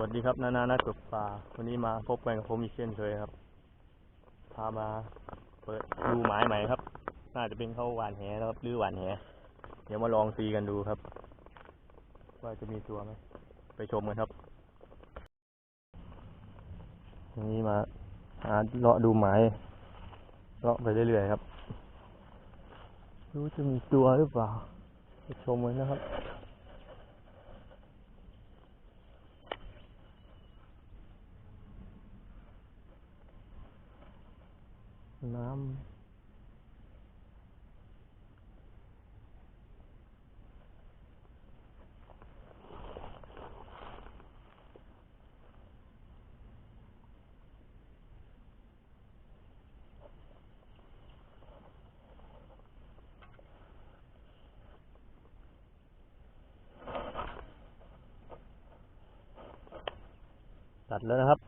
วัสดีครับนานานักตกปลาวันนี้มาพบกันกับผมอีกเช่นเคยครับ พามาเปิดดูหมายใหม่ครับ น่าจะเป็นเข้าหวานแหนะครับหรือหวานแหเดี๋ยวมาลองตีกันดูครับ ว่าจะมีตัวไหมไปชมกันครับวันนี้มาหาเลาะดูหมายเลาะไปเรื่อยๆครับ รู้จะมีตัวหรือเปล่าไปชมกันนะครับ น้ำตัดแล้วนะครับ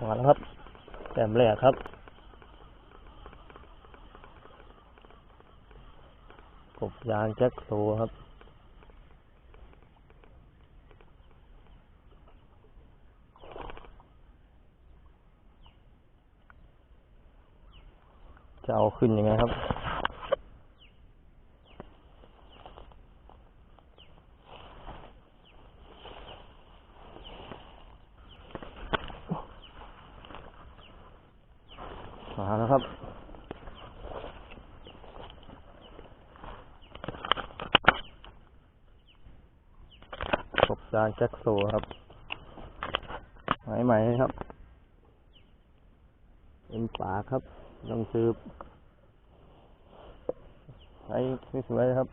มาแล้วครับ ต้มแรกครับ กบยางแจ็คโซครับจะเอาขึ้นยังไงครับ มาแล้วครับ กบจานแจ็คโซครับหมายใหม่ครับ เป็นปาครับต้องซื้อไอ้สวยๆครับ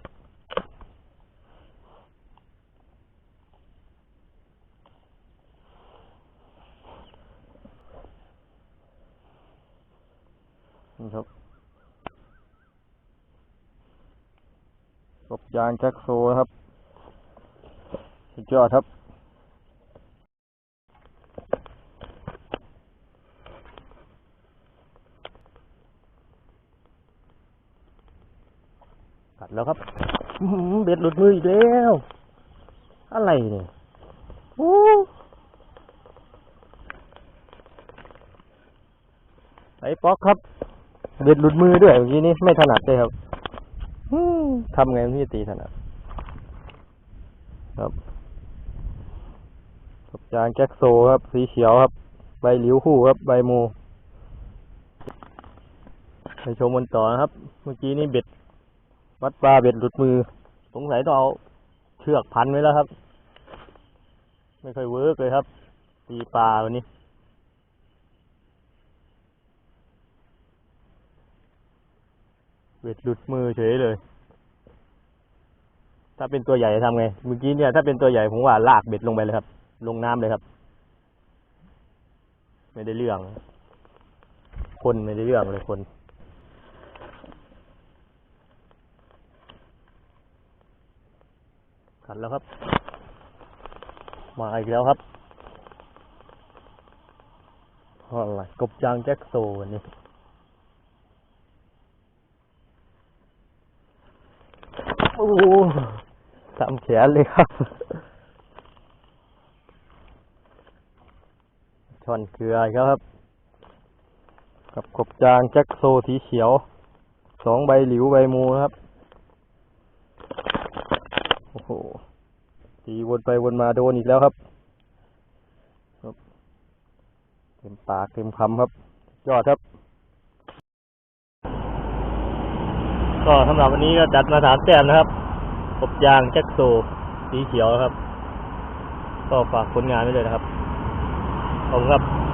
นี่ครับกบยางแจ็คโซครับ สุดยอดครับกัดแล้วครับเบ็ดหลุดมืออีกแล้ว อะไรเนี่ยโอ้ไอ้ป๊อกครับ เบ็ดหลุดมือด้วยเมื่อกี้นี้ไม่ถนัดเลยครับอืมทำไงพี่จะตีถนัดครับกับจานแจ็คโซครับ สีเขียวครับ ใบหลิวคู่ครับ ใบโมไปชมกันต่อนะครับ เมื่อกี้นี่เบ็ดวัดปลาเบ็ดหลุดมือ สงสัยต้องเอาเชือกพันไว้แล้วครับ ไม่ค่อยเวิร์กเลยครับ ตีปลาวันนี้ เบ็ดหลุดมือเฉยเลย ถ้าเป็นตัวใหญ่จะทำไง เมื่อกี้เนี่ย ถ้าเป็นตัวใหญ่ผมว่าลากเบ็ดลงไปเลยครับ ลงน้ำเลยครับ ไม่ได้เรื่อง คนไม่ได้เรื่องเลยคนขันแล้วครับ มาอีกแล้วครับอะไรกบจางแจ็คโซวันนี้ โอ้ทำแขนเลยครับ ช่อนเกลือครับ กับกบจางแจ็คโซสีเขียว สองใบหลิวใบมูครับ โอ้โห ตีวนไปวนมาโดนอีกแล้วครับครับเต็มปากเต็มคำครับ ยอดครับ ก็สำหรับวันนี้ก็จัดมาสามแต้มนะครับกบยางแจ็คโซสีเขียวครับ ก็ฝากผลงานไว้เลยนะครับ ขอบคุณครับ